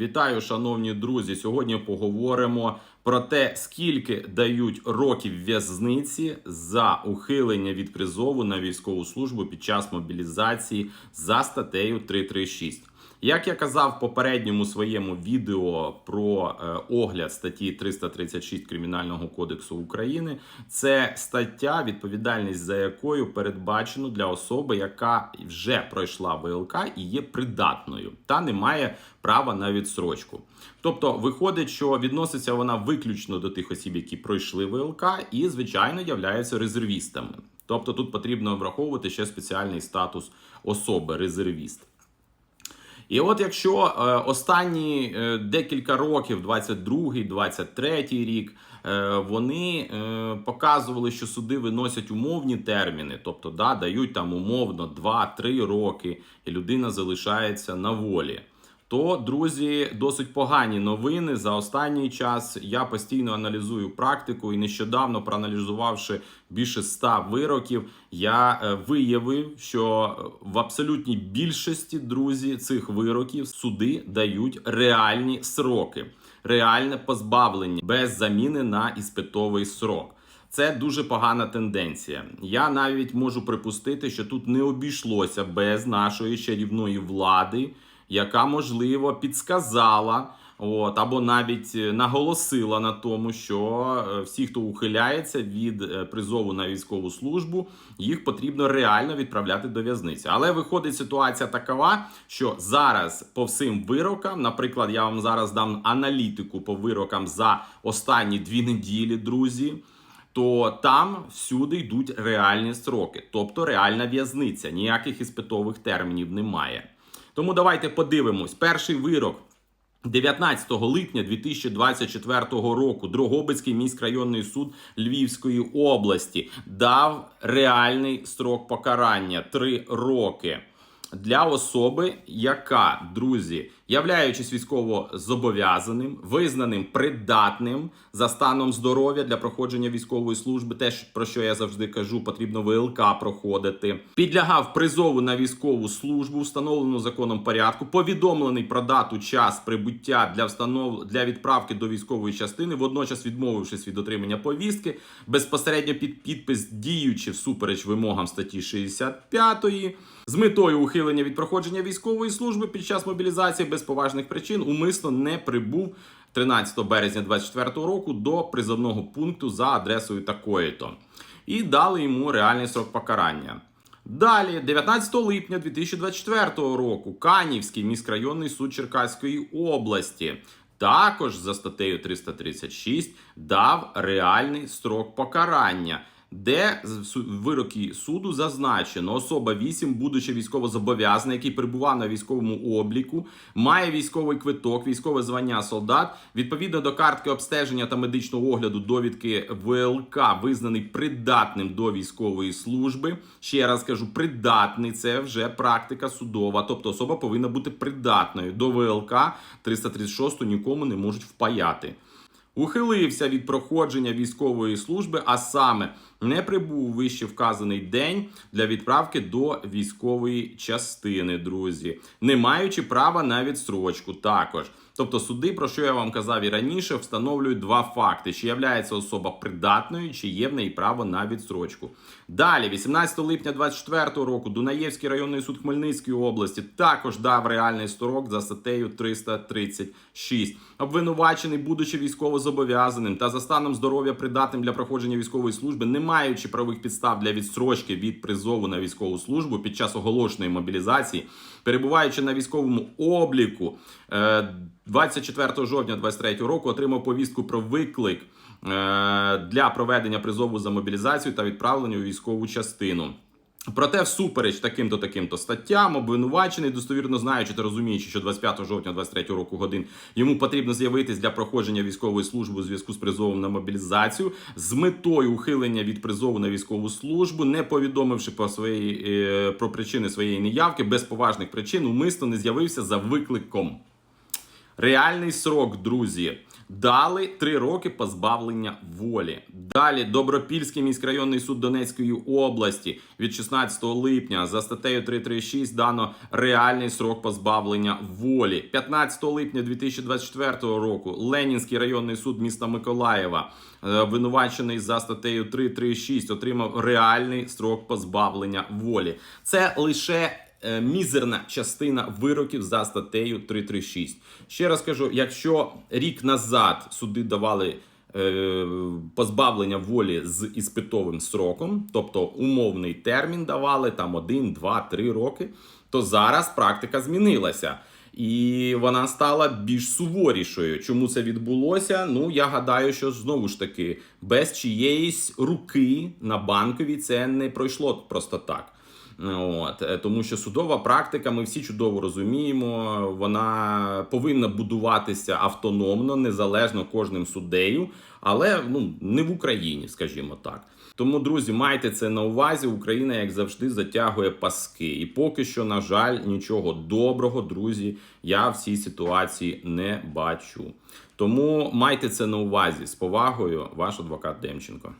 Вітаю, шановні друзі. Сьогодні поговоримо про те, скільки дають років в'язниці за ухилення від призову на військову службу під час мобілізації за статтею 336. Як я казав в попередньому своєму відео про е, огляд статті 336 Кримінального кодексу України, це стаття, відповідальність за якою передбачено для особи, яка вже пройшла ВЛК і є придатною, та не має права на відсрочку. Тобто, виходить, що відноситься вона виключно до тих осіб, які пройшли ВЛК, і звичайно являються резервістами. Тобто тут потрібно враховувати ще спеціальний статус особи резервіст. І от якщо е, останні е, декілька років, 22-й, 23-й рік, е, вони показували, що суди виносять умовні терміни, тобто да, дають там умовно 2-3 роки, і людина залишається на волі. То, друзі, досить погані новини. За останній час я постійно аналізую практику і нещодавно, проаналізувавши більше ста вироків, я е, виявив, що в абсолютній більшості друзі цих вироків суди дають реальні сроки, реальне позбавлення без заміни на іспитовий срок. Це дуже погана тенденція. Я навіть можу припустити, що тут не обійшлося без нашої чарівної влади яка можливо підсказала. От або навіть е, наголосила на тому, що е, всі, хто ухиляється від е, призову на військову службу, їх потрібно реально відправляти до в'язниці. Але виходить ситуація такова, що зараз по всім вирокам, наприклад, я вам зараз дам аналітику по вирокам за останні дві неділі, друзі. То там всюди йдуть реальні строки, тобто реальна в'язниця, ніяких іспитових термінів немає. Тому давайте подивимось. Перший вирок 19 липня 2024 року Дрогобицький міськрайонний суд Львівської області дав реальний строк покарання 3 роки для особи, яка, друзі, являючись військово зобов'язаним, визнаним придатним за станом здоров'я для проходження військової служби, теж про що я завжди кажу, потрібно ВЛК проходити, підлягав призову на військову службу, встановлену законом порядку, повідомлений про дату час прибуття для встанов... для відправки до військової частини, водночас відмовившись від отримання повістки, безпосередньо під підпис діючи всупереч вимогам статті 65 з метою ухилення від проходження військової служби під час мобілізації без поважних причин умисно не прибув 13 березня 2024 року до призовного пункту за адресою такої-то і дали йому реальний срок покарання. Далі, 19 липня 2024 року, Канівський міськрайонний суд Черкаської області також за статтею 336 дав реальний строк покарання де в вироки суду зазначено особа 8, будучи військовозобов'язана, який перебував на військовому обліку, має військовий квиток, військове звання солдат, відповідно до картки обстеження та медичного огляду довідки ВЛК, визнаний придатним до військової служби. Ще раз кажу, придатний це вже практика судова. Тобто особа повинна бути придатною до ВЛК 336 нікому не можуть впаяти. Ухилився від проходження військової служби, а саме не прибув вище вказаний день для відправки до військової частини, друзі, не маючи права на відстрочку також. Тобто суди, про що я вам казав і раніше, встановлюють два факти: чи являється особа придатною, чи є в неї право на відстрочку. Далі, 18 липня 2024 року, Дунаєвський районний суд Хмельницької області також дав реальний строк за статтею 336. Обвинувачений, будучи військовозобов'язаним та за станом здоров'я придатним для проходження військової служби, не маючи правових підстав для відстрочки від призову на військову службу під час оголошеної мобілізації, перебуваючи на військовому обліку. Е, 24 жовтня 2023 року отримав повістку про виклик е, для проведення призову за мобілізацію та відправлення у військову частину. Проте, всупереч таким-то таким-то статтям, обвинувачений, достовірно знаючи та розуміючи, що 25 жовтня 23 року годин йому потрібно з'явитись для проходження військової служби у зв'язку з призовом на мобілізацію з метою ухилення від призову на військову службу, не повідомивши про свої е, про причини своєї неявки, без поважних причин, умисно не з'явився за викликом. Реальний срок, друзі, дали 3 роки позбавлення волі. Далі Добропільський міськрайонний суд Донецької області від 16 липня за статтею 336 дано реальний срок позбавлення волі. 15 липня 2024 року Ленінський районний суд міста Миколаєва, е, обвинувачений за статтею 336, отримав реальний срок позбавлення волі. Це лише мізерна частина вироків за статтею 336. Ще раз кажу, якщо рік назад суди давали е, позбавлення волі з іспитовим сроком, тобто умовний термін давали там 1, 2, 3 роки, то зараз практика змінилася. І вона стала більш суворішою. Чому це відбулося? Ну я гадаю, що знову ж таки без чиєїсь руки на банковій це не пройшло просто так. От е, тому, що судова практика, ми всі чудово розуміємо, вона повинна будуватися автономно, незалежно кожним суддею, але ну не в Україні, скажімо так. Тому, друзі, майте це на увазі. Україна, як завжди, затягує паски. І поки що, на жаль, нічого доброго, друзі, я в цій ситуації не бачу. Тому майте це на увазі з повагою, ваш адвокат Демченко.